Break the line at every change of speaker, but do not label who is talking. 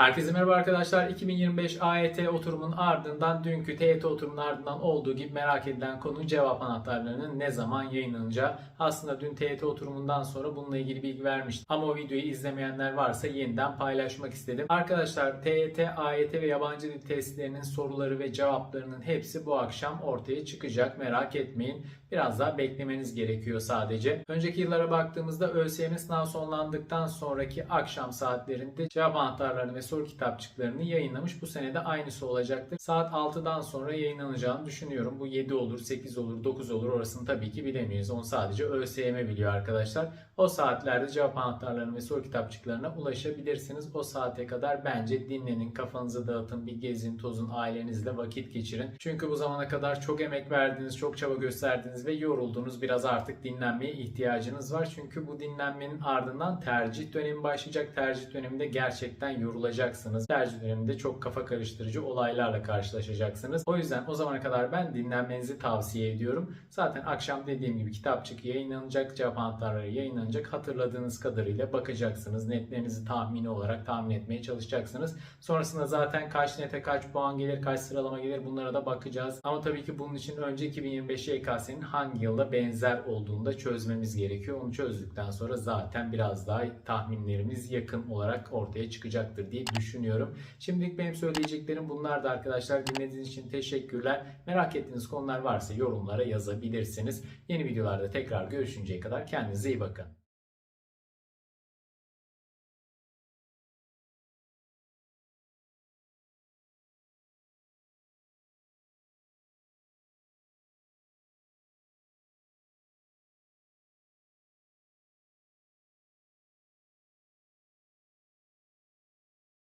Herkese merhaba arkadaşlar. 2025 AYT oturumunun ardından dünkü TYT oturumunun ardından olduğu gibi merak edilen konu cevap anahtarlarının ne zaman yayınlanacağı. Aslında dün TYT oturumundan sonra bununla ilgili bilgi vermiştim. Ama o videoyu izlemeyenler varsa yeniden paylaşmak istedim. Arkadaşlar TYT, AYT ve yabancı dil testlerinin soruları ve cevaplarının hepsi bu akşam ortaya çıkacak. Merak etmeyin. Biraz daha beklemeniz gerekiyor sadece. Önceki yıllara baktığımızda ÖSYM sınav sonlandıktan sonraki akşam saatlerinde cevap anahtarlarını ve soru kitapçıklarını yayınlamış. Bu sene de aynısı olacaktır. Saat 6'dan sonra yayınlanacağını düşünüyorum. Bu 7 olur, 8 olur, 9 olur orasını tabii ki bilemeyiz. Onu sadece ÖSYM biliyor arkadaşlar. O saatlerde cevap anahtarlarını ve soru kitapçıklarına ulaşabilirsiniz. O saate kadar bence dinlenin, kafanızı dağıtın, bir gezin, tozun, ailenizle vakit geçirin. Çünkü bu zamana kadar çok emek verdiniz, çok çaba gösterdiniz ve yoruldunuz. Biraz artık dinlenmeye ihtiyacınız var. Çünkü bu dinlenmenin ardından tercih dönemi başlayacak. Tercih döneminde gerçekten yorulacaksınız. Tercih döneminde çok kafa karıştırıcı olaylarla karşılaşacaksınız. O yüzden o zamana kadar ben dinlenmenizi tavsiye ediyorum. Zaten akşam dediğim gibi kitapçık yayınlanacak, cevap anahtarları yayınlanacak. Hatırladığınız kadarıyla bakacaksınız. Netlerinizi tahmini olarak tahmin etmeye çalışacaksınız. Sonrasında zaten kaç nete kaç puan gelir, kaç sıralama gelir bunlara da bakacağız. Ama tabii ki bunun için önce 2025 YKS'nin hangi yılda benzer olduğunu da çözmemiz gerekiyor. Onu çözdükten sonra zaten biraz daha tahminlerimiz yakın olarak ortaya çıkacaktır diye düşünüyorum. Şimdilik benim söyleyeceklerim bunlar da arkadaşlar. Dinlediğiniz için teşekkürler. Merak ettiğiniz konular varsa yorumlara yazabilirsiniz. Yeni videolarda tekrar görüşünceye kadar kendinize iyi bakın.